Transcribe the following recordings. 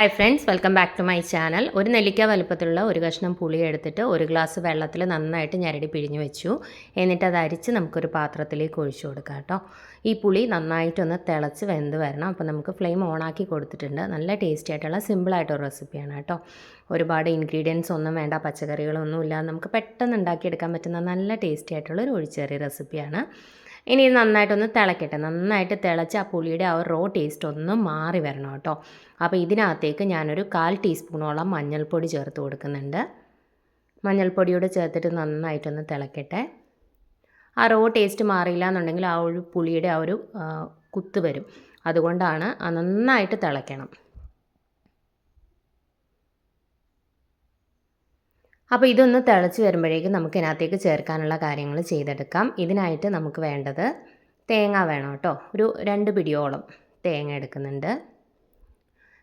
Hi friends welcome back to my channel ഒരു നെല്ലിക്ക വലുപ്പത്തിലുള്ള ഒരു കഷ്ണം പുളി എടുത്തിട്ട് ഒരു ഗ്ലാസ് വെള്ളത്തിൽ നന്നായിട്ട് ഞരടി പിഴിഞ്ഞു വെച്ചു. എന്നിട്ട് അത് അരിച്ച് നമുക്കൊരു പാത്രത്തിലേക്ക് ഒഴിച്ചു കൊടുക്കാം കേട്ടോ. ഈ പുളി നന്നായിട്ടൊന്ന് തിളച്ച് വെന്ത് വരണം. അപ്പോൾ നമുക്ക് ഫ്ലെയിം ഓണാക്കി കൊടുത്തിട്ടുണ്ട്. നല്ല ടേസ്റ്റി ആയിട്ടുള്ള സിമ്പിളായിട്ടൊരു റെസിപ്പിയാണ് കേട്ടോ. ഒരുപാട് ഇൻഗ്രീഡിയൻസ് ഒന്നും വേണ്ട പച്ചക്കറികളൊന്നും ഇല്ല. നമുക്ക് പെട്ടെന്ന് ഉണ്ടാക്കിയെടുക്കാൻ പറ്റുന്ന നല്ല ടേസ്റ്റി ആയിട്ടുള്ള ഒരു ഒഴിച്ചേറിയ റെസിപ്പിയാണ് ഇനി ഇത് നന്നായിട്ടൊന്ന് തിളക്കട്ടെ. നന്നായിട്ട് തിളച്ച് ആ പുളിയുടെ ആ റോ ടേസ്റ്റ് ഒന്ന് മാറി വരണം കേട്ടോ. അപ്പോൾ ഇതിനകത്തേക്ക് ഞാനൊരു കാൽ ടീസ്പൂണോളം മഞ്ഞൾപ്പൊടി ചേർത്ത് കൊടുക്കുന്നുണ്ട്. മഞ്ഞൾപ്പൊടിയോട് ചേർത്തിട്ട് നന്നായിട്ടൊന്ന് തിളക്കട്ടെ. ആ റോ ടേസ്റ്റ് മാറിയില്ല എന്നുണ്ടെങ്കിൽ ആ ഒരു പുളിയുടെ ആ ഒരു കുത്ത് വരും. അതുകൊണ്ടാണ് നന്നായിട്ട് തിളയ്ക്കണം അപ്പോൾ ഇതൊന്ന് തിളച്ച് വരുമ്പോഴേക്കും നമുക്ക് ഇതിനകത്തേക്ക് ചേർക്കാനുള്ള കാര്യങ്ങൾ ചെയ്തെടുക്കാം. ഇതിനായിട്ട് നമുക്ക് വേണ്ടത് തേങ്ങ വേണം കേട്ടോ. ഒരു രണ്ട് പിടിയോളം തേങ്ങ എടുക്കുന്നുണ്ട്.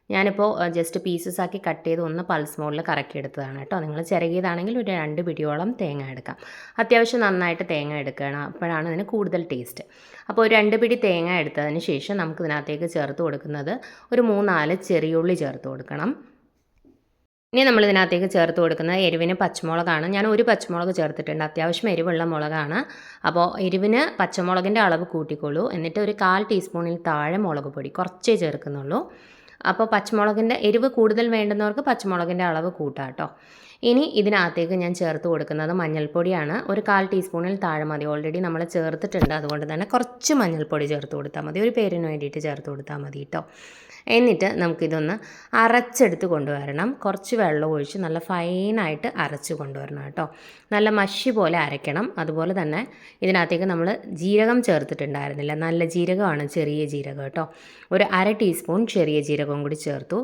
ഞാനിപ്പോൾ ജസ്റ്റ് പീസസ് ആക്കി കട്ട് ചെയ്ത് ഒന്ന് പൾസ് മോഡിൽ കറക്കി എടുത്തതാണ് കേട്ടോ. നിങ്ങൾ ചിരകിയതാണെങ്കിൽ ഒരു രണ്ട് പിടിയോളം തേങ്ങ എടുക്കാം. അത്യാവശ്യം നന്നായിട്ട് തേങ്ങ എടുക്കണം. അപ്പോഴാണ് ഇതിന് കൂടുതൽ ടേസ്റ്റ് അപ്പോൾ ഒരു രണ്ട് പിടി തേങ്ങ എടുത്തതിന് ശേഷം നമുക്ക് ഇതിനകത്തേക്ക് ചേർത്ത് കൊടുക്കുന്നത് ഒരു മൂന്നാൽ ചെറിയുള്ളി ചേർത്ത് കൊടുക്കണം. ഇനി നമ്മൾ ഇതിനകത്തേക്ക് ചേർത്ത് കൊടുക്കുന്നത് എരിവിന് പച്ചമുളകാണ്. ഞാൻ ഒരു പച്ചമുളക് ചേർത്തിട്ടുണ്ട്. അത്യാവശ്യം എരിവുള്ള മുളകാണ്. അപ്പോൾ എരിവിന് പച്ചമുളകിന്റെ അളവ് കൂട്ടിക്കോളൂ എന്നിട്ട് ഒരു കാൽ ടീസ്പൂണിൽ താഴെ മുളക് പൊടി കുറച്ചേ ചേർക്കുന്നുള്ളൂ. അപ്പോൾ പച്ചമുളകിന്റെ എരിവ് കൂടുതൽ വേണ്ടുന്നവർക്ക് പച്ചമുളകിന്റെ അളവ് കൂട്ടാട്ടോ കേട്ടോ. ഇനി ഇതിനകത്തേക്ക് ഞാൻ ചേർത്ത് കൊടുക്കുന്നത് മഞ്ഞൾപ്പൊടിയാണ്. ഒരു കാൽ ടീസ്പൂണിൽ താഴെ മതി. ഓൾറെഡി നമ്മൾ ചേർത്തിട്ടുണ്ട്. അതുകൊണ്ട് തന്നെ കുറച്ച് മഞ്ഞൾപ്പൊടി ചേർത്ത് കൊടുത്താൽ മതി. ഒരു പേരിന് വേണ്ടിയിട്ട് ചേർത്ത് കൊടുത്താൽ മതി കേട്ടോ. എന്നിട്ട് നമുക്കിതൊന്ന് അരച്ചെടുത്ത് കൊണ്ടുവരണം. കുറച്ച് വെള്ളം ഒഴിച്ച് നല്ല ഫൈനായിട്ട് അരച്ച് കൊണ്ടുവരണം കേട്ടോ. നല്ല മഷി പോലെ അരയ്ക്കണം. അതുപോലെ തന്നെ ഇതിനകത്തേക്ക് നമ്മൾ ജീരകം ചേർത്തിട്ടുണ്ടായിരുന്നില്ല. നല്ല ജീരകമാണ് ചെറിയ ജീരകം കേട്ടോ. ഒരു അര ടീസ്പൂൺ ചെറിയ ജീരകവും കൂടി ചേർത്തു.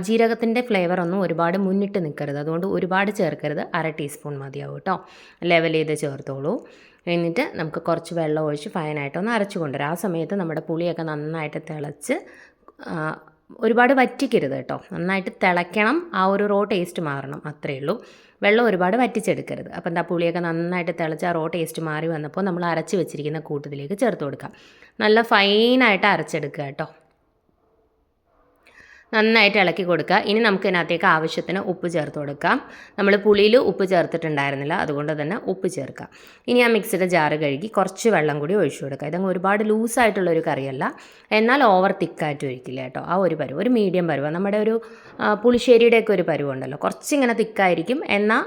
ജീരകത്തിന്റെ ഫ്ലേവർ ഒന്നും ഒരുപാട് മുന്നിട്ട് നിൽക്കരുത്. അതുകൊണ്ട് ഒരുപാട് ചേർക്കരുത്. അര ടീസ്പൂൺ മതിയാവും കേട്ടോ. ലെവൽ ചെയ്ത് ചേർത്തോളൂ. എന്നിട്ട് നമുക്ക് കുറച്ച് വെള്ളം ഒഴിച്ച് ഫൈനായിട്ടൊന്ന് അരച്ച് കൊണ്ടുവരാം. ആ സമയത്ത് നമ്മുടെ പുളിയൊക്കെ നന്നായിട്ട് തിളച്ച് ഒരുപാട് വറ്റിക്കരുത് കേട്ടോ. നന്നായിട്ട് തിളയ്ക്കണം. ആ ഒരു റോ ടേസ്റ്റ് മാറണം. അത്രയേ ഉള്ളൂ. വെള്ളം ഒരുപാട് വറ്റിച്ചെടുക്കരുത്. അപ്പം എന്താ പുളിയൊക്കെ നന്നായിട്ട് തിളച്ച് ആ റോ ടേസ്റ്റ് മാറി വന്നപ്പോൾ നമ്മൾ അരച്ച് വെച്ചിരിക്കുന്ന കൂട്ടത്തിലേക്ക് ചേർത്ത് കൊടുക്കാം. നല്ല ഫൈനായിട്ട് അരച്ചെടുക്കുക കേട്ടോ. നന്നായിട്ട് ഇളക്കി കൊടുക്കുക. ഇനി നമുക്ക് ഇതിനകത്തേക്ക് ആവശ്യത്തിന് ഉപ്പ് ചേർത്ത് കൊടുക്കാം. നമ്മൾ പുളിയിൽ ഉപ്പ് ചേർത്തിട്ടുണ്ടായിരുന്നില്ല. അതുകൊണ്ട് തന്നെ ഉപ്പ് ചേർക്കാം. ഇനി ആ മിക്സിയുടെ ജാറ് കഴുകി കുറച്ച് വെള്ളം കൂടി ഒഴിച്ചു കൊടുക്കുക. ഇതങ്ങ് ഒരുപാട് ലൂസായിട്ടുള്ള ഒരു കറിയല്ല. എന്നാൽ ഓവർ തിക്കായിട്ട് ഒഴിക്കില്ല കേട്ടോ. ആ ഒരു പരുവ് ഒരു മീഡിയം പരുവ. നമ്മുടെ ഒരു പുളിശ്ശേരിയുടെയൊക്കെ ഒരു പരുവുണ്ടല്ലോ. കുറച്ചിങ്ങനെ തിക്കായിരിക്കും എന്നാൽ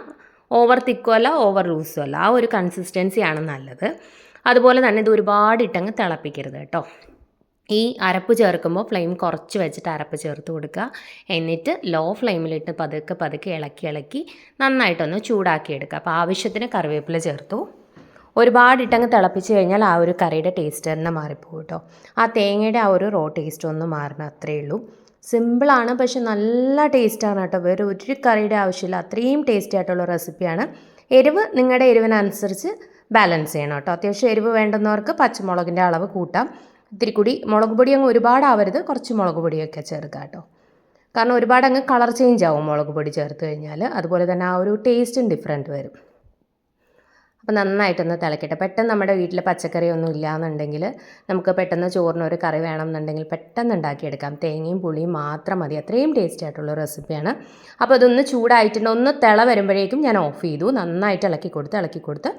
ഓവർ തിക്കും അല്ല ഓവർ ലൂസും അല്ല. ആ ഒരു കൺസിസ്റ്റൻസിയാണ് നല്ലത്. അതുപോലെ തന്നെ ഇത് ഒരുപാട് ഇട്ടങ്ങ് തിളപ്പിക്കരുത് കേട്ടോ. ഈ അരപ്പ് ചേർക്കുമ്പോൾ ഫ്ലെയിം കുറച്ച് വെച്ചിട്ട് അരപ്പ് ചേർത്ത് കൊടുക്കുക. എന്നിട്ട് ലോ ഫ്ലെയിമിലിട്ട് പതുക്കെ പതുക്കെ ഇളക്കി ഇളക്കി നന്നായിട്ടൊന്ന് ചൂടാക്കി എടുക്കുക. അപ്പോൾ ആവശ്യത്തിന് കറിവേപ്പില ചേർത്തു. ഒരുപാട് ഇട്ടങ്ങ് തിളപ്പിച്ച് കഴിഞ്ഞാൽ ആ ഒരു കറിയുടെ ടേസ്റ്റ് തന്നെ മാറിപ്പോകും കേട്ടോ. ആ തേങ്ങയുടെ ആ ഒരു റോ ടേസ്റ്റ് ഒന്ന് മാറണം അത്രയേ ഉള്ളൂ. സിമ്പിളാണ് പക്ഷെ നല്ല ടേസ്റ്റാണ് കേട്ടോ. വേറെ ഒരു കറിയുടെ ആവശ്യമില്ല. അത്രയും ടേസ്റ്റി ആയിട്ടുള്ള റെസിപ്പിയാണ് എരിവ് നിങ്ങളുടെ എരിവിനനുസരിച്ച് ബാലൻസ് ചെയ്യണം കേട്ടോ. അത്യാവശ്യം എരിവ് വേണ്ടുന്നവർക്ക് പച്ചമുളകിന്റെ അളവ് കൂട്ടാം. ഇത്തിരി കൂടി മുളക് പൊടി അങ്ങ് ഒരുപാടാവരുത്. കുറച്ച് മുളക് പൊടിയൊക്കെ ചേർക്കുക കേട്ടോ. കാരണം ഒരുപാട് അങ്ങ് കളർ ചേഞ്ച് ആവും മുളക് പൊടി ചേർത്ത് കഴിഞ്ഞാൽ. അതുപോലെ തന്നെ ആ ഒരു ടേസ്റ്റും ഡിഫറെന്റ് വരും. അപ്പോൾ നന്നായിട്ടൊന്ന് തിളക്കട്ടെ. പെട്ടെന്ന് നമ്മുടെ വീട്ടിൽ പച്ചക്കറി ഒന്നും ഇല്ലയെന്നുണ്ടെങ്കിൽ നമുക്ക് പെട്ടെന്ന് ചോറിന് ഒരു കറി വേണം എന്നുണ്ടെങ്കിൽ പെട്ടെന്ന് ഉണ്ടാക്കിയെടുക്കാം. തേങ്ങയും പുളിയും മാത്രം മതി. അത്രയും ടേസ്റ്റി ആയിട്ടുള്ള റെസിപ്പിയാണ് അപ്പോൾ അതൊന്ന് ചൂടായിട്ടുണ്ട്. ഒന്ന് തിള വരുമ്പോഴേക്കും ഞാൻ ഓഫ് ചെയ്തു. നന്നായിട്ട് ഇളക്കി കൊടുത്ത് ഇളക്കി കൊടുത്ത്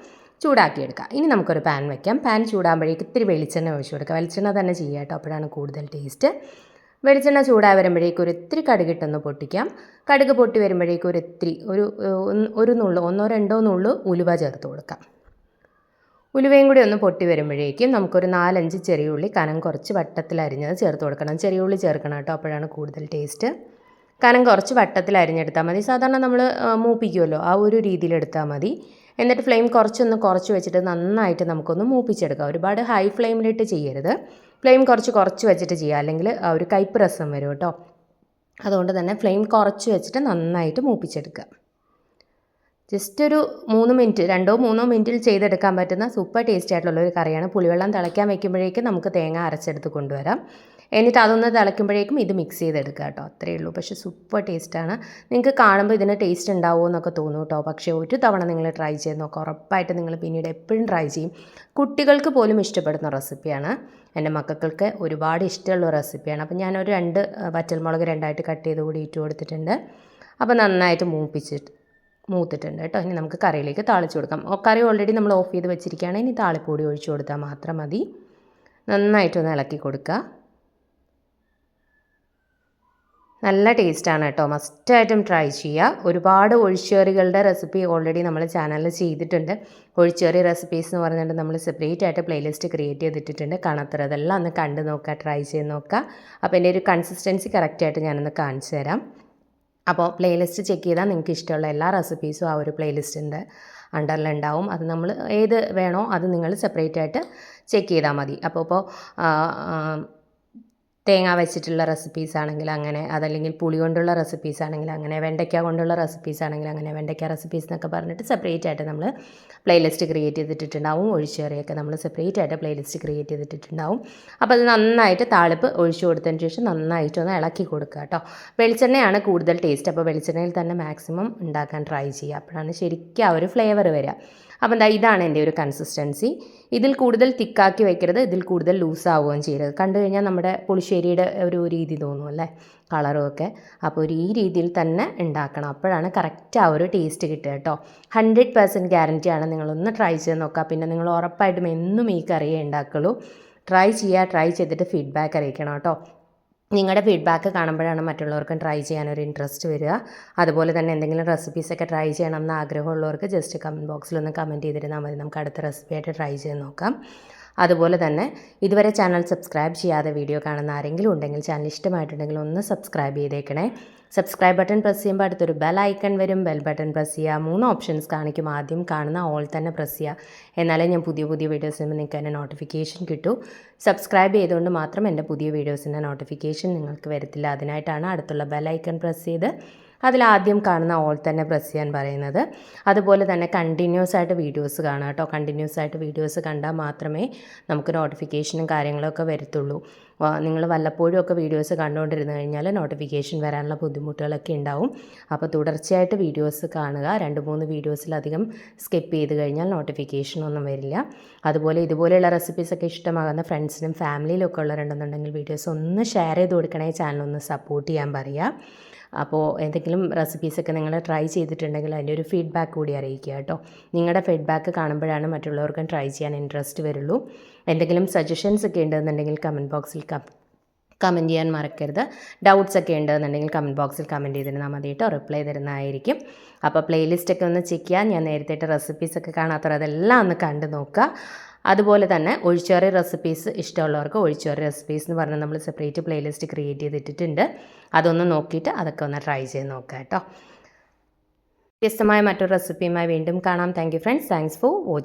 ചൂടാക്കിയെടുക്കാം ഇനി നമുക്കൊരു പാൻ വയ്ക്കാം പാൻ ചൂടാകുമ്പോഴേക്ക് ഇത്തിരി വെളിച്ചെണ്ണ ഒഴിച്ചു കൊടുക്കുക. വെളിച്ചെണ്ണ തന്നെ ചെയ്യുക കേട്ടോ. അപ്പോഴാണ് കൂടുതൽ ടേസ്റ്റ് വെളിച്ചെണ്ണ ചൂടായി വരുമ്പോഴേക്കും ഒരു ഇത്തിരി കടുകിട്ടൊന്ന് പൊട്ടിക്കാം. കടുക് പൊട്ടി വരുമ്പോഴേക്കും ഒരു ഇത്തിരി ഒരു ഒരു നുള്ളു ഒന്നോ രണ്ടോ നുള്ളു ഉലുവ ചേർത്ത് കൊടുക്കാം. ഉലുവയും കൂടി ഒന്ന് പൊട്ടി വരുമ്പോഴേക്കും നമുക്കൊരു നാലഞ്ച് ചെറിയ ഉള്ളി കനം കുറച്ച് വട്ടത്തിൽ അരിഞ്ഞത് ചേർത്ത് കൊടുക്കണം. ചെറിയ ഉള്ളി ചേർക്കണം കേട്ടോ. അപ്പോഴാണ് കൂടുതൽ ടേസ്റ്റ് കനം കുറച്ച് വട്ടത്തിൽ അരിഞ്ഞെടുത്താൽ മതി. സാധാരണ നമ്മൾ മൂപ്പിക്കുമല്ലോ. ആ ഒരു രീതിയിൽ എടുത്താൽ മതി. എന്നിട്ട് ഫ്ലെയിം കുറച്ചൊന്ന് കുറച്ച് വെച്ചിട്ട് നന്നായിട്ട് നമുക്കൊന്ന് മൂപ്പിച്ചെടുക്കാം. ഒരുപാട് ഹൈ ഫ്ലെയിമിലിട്ട് ചെയ്യരുത്. ഫ്ലെയിം കുറച്ച് കുറച്ച് വെച്ചിട്ട് ചെയ്യുക. അല്ലെങ്കിൽ ആ ഒരു കയ്പ്പ് രസം വരും കേട്ടോ. അതുകൊണ്ട് തന്നെ ഫ്ലെയിം കുറച്ച് വെച്ചിട്ട് നന്നായിട്ട് മൂപ്പിച്ചെടുക്കുക. ജസ്റ്റ് ഒരു മൂന്ന് മിനിറ്റ് രണ്ടോ മൂന്നോ മിനിറ്റിൽ ചെയ്തെടുക്കാൻ പറ്റുന്ന സൂപ്പർ ടേസ്റ്റി ആയിട്ടുള്ള ഒരു കറിയാണ്. പുളിവെള്ളം തിളയ്ക്കാൻ വെക്കുമ്പോഴേക്കും നമുക്ക് തേങ്ങ അരച്ചെടുത്ത് കൊണ്ടുവരാം. എന്നിട്ട് അതൊന്ന് തിളയ്ക്കുമ്പോഴേക്കും ഇത് മിക്സ് ചെയ്തെടുക്കുക കേട്ടോ. അത്രയേ ഉള്ളൂ. പക്ഷേ സൂപ്പർ ടേസ്റ്റാണ് നിങ്ങൾക്ക് കാണുമ്പോൾ ഇതിന് ടേസ്റ്റ് ഉണ്ടാവുമോ എന്നൊക്കെ തോന്നും കേട്ടോ. പക്ഷേ ഒരു തവണ നിങ്ങൾ ട്രൈ ചെയ്ത് നോക്കുക ഉറപ്പായിട്ട് നിങ്ങൾ പിന്നീട് എപ്പോഴും ട്രൈ ചെയ്യും. കുട്ടികൾക്ക് പോലും ഇഷ്ടപ്പെടുന്ന റെസിപ്പിയാണ് എന്റെ മക്കൾക്ക് ഒരുപാട് ഇഷ്ടമുള്ള റെസിപ്പിയാണ് അപ്പോൾ ഞാനൊരു രണ്ട് വറ്റൽമുളക് രണ്ടായിട്ട് കട്ട് ചെയ്ത് കൂടി ഇട്ട് കൊടുത്തിട്ടുണ്ട്. അപ്പോൾ നന്നായിട്ട് മൂപ്പിച്ചിട്ട് മൂത്തിട്ടുണ്ട് കേട്ടോ. ഇനി നമുക്ക് കറിയിലേക്ക് താളിച്ച് കൊടുക്കാം. കറി ഓൾറെഡി നമ്മൾ ഓഫ് ചെയ്ത് വെച്ചിരിക്കുകയാണ്. ഇനി താളിപ്പൊടി ഒഴിച്ചു കൊടുത്താൽ മാത്രം മതി. നന്നായിട്ടൊന്ന് ഇളക്കി കൊടുക്കുക. നല്ല ടേസ്റ്റാണ് കേട്ടോ. മസ്റ്റായിട്ടും ട്രൈ ചെയ്യുക ഒരുപാട് ഒഴിച്ചേറികളുടെ റെസിപ്പി ഓൾറെഡി നമ്മൾ ചാനലിൽ ചെയ്തിട്ടുണ്ട്. ഒഴിച്ചേറി റെസിപ്പീസ് എന്ന് പറഞ്ഞിട്ട് നമ്മൾ സെപ്പറേറ്റ് ആയിട്ട് പ്ലേലിസ്റ്റ് ക്രിയേറ്റ് ചെയ്തിട്ടുണ്ട് കാണാത്തത് അതെല്ലാം ഒന്ന് കണ്ട് നോക്കുക ട്രൈ ചെയ്ത് നോക്കുക അപ്പോൾ എന്റെ ഒരു കൺസിസ്റ്റൻസി കറക്റ്റായിട്ട് ഞാനൊന്ന് കാണിച്ചു തരാം. അപ്പോൾ പ്ലേലിസ്റ്റ് ചെക്ക് ചെയ്താൽ നിങ്ങൾക്ക് ഇഷ്ടമുള്ള എല്ലാ റെസിപ്പീസും ആ ഒരു പ്ലേലിസ്റ്റിന്റെ അണ്ടറിൽ ഉണ്ടാവും. അത് നമ്മൾ ഏത് വേണോ അത് നിങ്ങൾ സെപ്പറേറ്റ് ആയിട്ട് ചെക്ക് ചെയ്താൽ മതി. അപ്പോൾ ഇപ്പോൾ തേങ്ങ വെച്ചിട്ടുള്ള റെസിപ്പീസ് ആണെങ്കിൽ അങ്ങനെ അതല്ലെങ്കിൽ പുളി കൊണ്ടുള്ള റെസിപ്പീസ് ആണെങ്കിൽ അങ്ങനെ വെണ്ടയ്ക്ക കൊണ്ടുള്ള റെസിപ്പീസ് ആണെങ്കിൽ അങ്ങനെ വെണ്ടയ്ക്ക റെസിപ്പീസ് എന്നൊക്കെ പറഞ്ഞിട്ട് സെപ്പറേറ്റ് ആയിട്ട് നമ്മൾ പ്ലേലിസ്റ്റ് ക്രിയേറ്റ് ചെയ്തിട്ടുണ്ടാവും ഒഴിച്ചുകറിയൊക്കെ നമ്മൾ സെപ്പറേറ്റ് ആയിട്ട് പ്ലേലിസ്റ്റ് ക്രിയേറ്റ് ചെയ്തിട്ടുണ്ടാവും അപ്പോൾ അത് നന്നായിട്ട് താളിപ്പ് ഒഴിച്ചു കൊടുത്തതിന് ശേഷം നന്നായിട്ട് ഒന്ന് ഇളക്കി കൊടുക്കുക കേട്ടോ. വെളിച്ചെണ്ണയാണ് കൂടുതൽ ടേസ്റ്റ് അപ്പോൾ വെളിച്ചെണ്ണയിൽ തന്നെ മാക്സിമം ഉണ്ടാക്കാൻ ട്രൈ ചെയ്യുക. അപ്പോഴാണ് ശരിക്കും ആ ഒരു ഫ്ലേവർ വരിക. അപ്പോൾ എന്താ ഇതാണ് എന്റെ ഒരു കൺസിസ്റ്റൻസി ഇതിൽ കൂടുതൽ തിക്കാക്കി വെക്കരുത് ഇതിൽ കൂടുതൽ ലൂസ് ആവുകയും ചെയ്യരുത്. കണ്ടു കഴിഞ്ഞാൽ നമ്മുടെ പുളിശ്ശേരിയുടെ ഒരു രീതി തോന്നും അല്ലേ? കളറും ഒക്കെ. അപ്പോൾ ഒരു ഈ രീതിയിൽ തന്നെ ഉണ്ടാക്കണം. അപ്പോഴാണ് കറക്റ്റ് ആ ഒരു ടേസ്റ്റ് കിട്ടുക കേട്ടോ. ഹൺഡ്രഡ് പെർസെന്റ് ഗ്യാരന്റിയാണ് നിങ്ങളൊന്ന് ട്രൈ ചെയ്ത് നോക്കുക. പിന്നെ നിങ്ങൾ ഉറപ്പായിട്ടും എന്നും ഈ കറിയേ ഉണ്ടാക്കുള്ളൂ. ട്രൈ ചെയ്യുക ട്രൈ ചെയ്തിട്ട് ഫീഡ്ബാക്ക് അറിയിക്കണം കേട്ടോ. നിങ്ങളുടെ ഫീഡ്ബാക്ക് കാണുമ്പോഴാണ് മറ്റുള്ളവർക്കും ട്രൈ ചെയ്യാനൊരു ഇൻട്രസ്റ്റ് വരിക. അതുപോലെ തന്നെ എന്തെങ്കിലും റെസിപ്പീസൊക്കെ ട്രൈ ചെയ്യണം എന്ന് ആഗ്രഹമുള്ളവർക്ക് ജസ്റ്റ് കമന്റ് ബോക്സിൽ ഒന്ന് കമന്റ് ചെയ്തിരുന്നാൽ മതി. നമുക്ക് അടുത്ത റെസിപ്പി ആയിട്ട് ട്രൈ ചെയ്ത് നോക്കാം. അതുപോലെ തന്നെ ഇതുവരെ ചാനൽ സബ്സ്ക്രൈബ് ചെയ്യാതെ വീഡിയോ കാണുന്ന ആരെങ്കിലും ഉണ്ടെങ്കിൽ ചാനൽ ഇഷ്ടമായിട്ടുണ്ടെങ്കിൽ ഒന്ന് സബ്സ്ക്രൈബ് ചെയ്തേക്കണേ. സബ്സ്ക്രൈബ് ബട്ടൺ പ്രസ് ചെയ്യുമ്പോൾ അടുത്തൊരു ബെൽ ഐക്കൺ വരും. ബെൽ ബട്ടൺ പ്രസ് ചെയ്യുക. മൂന്ന് ഓപ്ഷൻസ് കാണിക്കും. ആദ്യം കാണുന്ന ഓൾ തന്നെ പ്രസ് ചെയ്യുക. എന്നാലേ ഞാൻ പുതിയ പുതിയ വീഡിയോസ് ചെയ്യുമ്പോൾ നിങ്ങൾക്ക് അതിന്റെ നോട്ടിഫിക്കേഷൻ കിട്ടൂ. സബ്സ്ക്രൈബ് ചെയ്തുകൊണ്ട് മാത്രം എന്റെ പുതിയ വീഡിയോസിന്റെ നോട്ടിഫിക്കേഷൻ നിങ്ങൾക്ക് വരത്തില്ല. അതിനായിട്ടാണ് അടുത്തുള്ള ബെൽ ഐക്കൺ പ്രസ് ചെയ്ത് അതിലാദ്യം കാണുന്ന ഓൾ തന്നെ പ്രസ് ചെയ്യാൻ പറയുന്നത്. അതുപോലെ തന്നെ കണ്ടിന്യൂസ് ആയിട്ട് വീഡിയോസ് കാണുക കേട്ടോ കണ്ടിന്യൂസ് ആയിട്ട് വീഡിയോസ് കണ്ടാൽ മാത്രമേ നമുക്ക് നോട്ടിഫിക്കേഷനും കാര്യങ്ങളൊക്കെ വരത്തുള്ളൂ. നിങ്ങൾ വല്ലപ്പോഴും ഒക്കെ വീഡിയോസ് കണ്ടുകൊണ്ടിരുന്നു കഴിഞ്ഞാൽ നോട്ടിഫിക്കേഷൻ വരാനുള്ള ബുദ്ധിമുട്ടുകളൊക്കെ ഉണ്ടാവും. അപ്പോൾ തുടർച്ചയായിട്ട് വീഡിയോസ് കാണുക. രണ്ട് മൂന്ന് വീഡിയോസിലധികം സ്കിപ്പ് ചെയ്ത് കഴിഞ്ഞാൽ നോട്ടിഫിക്കേഷൻ ഒന്നും വരില്ല. അതുപോലെ ഇതുപോലെയുള്ള റെസിപ്പീസൊക്കെ ഇഷ്ടമാകുന്ന ഫ്രണ്ട്സിനും ഫാമിലിയിലൊക്കെ ഉള്ളവരുണ്ടെന്നുണ്ടെങ്കിൽ വീഡിയോസ് ഒന്ന് ഷെയർ ചെയ്ത് കൊടുക്കണേ. ചാനൽ ഒന്ന് സപ്പോർട്ട് ചെയ്യാൻ പറയുക. അപ്പോൾ എന്തെങ്കിലും റെസിപ്പീസൊക്കെ നിങ്ങൾ ട്രൈ ചെയ്തിട്ടുണ്ടെങ്കിൽ അതിന്റെ ഒരു ഫീഡ്ബാക്ക് കൂടി അറിയിക്കുക കേട്ടോ. നിങ്ങളുടെ ഫീഡ്ബാക്ക് കാണുമ്പോഴാണ് മറ്റുള്ളവർക്കും ട്രൈ ചെയ്യാൻ ഇൻട്രസ്റ്റ് വരുള്ളൂ. എന്തെങ്കിലും സജഷൻസ് ഒക്കെ ഉണ്ടെന്നുണ്ടെങ്കിൽ കമന്റ് ബോക്സിൽ കമന്റ് ചെയ്യാൻ മറക്കരുത്. ഡൗട്ട്സ് ഒക്കെ ഉണ്ടെന്നുണ്ടെങ്കിൽ കമന്റ് ബോക്സിൽ കമന്റ് ചെയ്തിരുന്നാൽ മതി കേട്ടോ. റിപ്ലൈ തരുന്നതായിരിക്കും. അപ്പോൾ പ്ലേലിസ്റ്റൊക്കെ ഒന്ന് ചെക്ക് ചെയ്യാൻ ഞാൻ നേരത്തെ റെസിപ്പീസൊക്കെ കാണാത്തവർ അതെല്ലാം ഒന്ന് കണ്ടു നോക്കുക. അതുപോലെ തന്നെ ഒഴിച്ചേറിയ റെസിപ്പീസ് ഇഷ്ടമുള്ളവർക്ക് ഒഴിച്ചേറിയ റെസിപ്പീസ് എന്ന് പറഞ്ഞാൽ നമ്മൾ സെപ്പറേറ്റ് പ്ലേലിസ്റ്റ് ക്രിയേറ്റ് ചെയ്തിട്ടിട്ടുണ്ട്. അതൊന്ന് നോക്കിയിട്ട് അതൊക്കെ ഒന്ന് ട്രൈ ചെയ്ത് നോക്കാം കേട്ടോ വ്യത്യസ്തമായ മറ്റൊരു റെസിപ്പിയുമായി വീണ്ടും കാണാം. Thank friends thanks for watching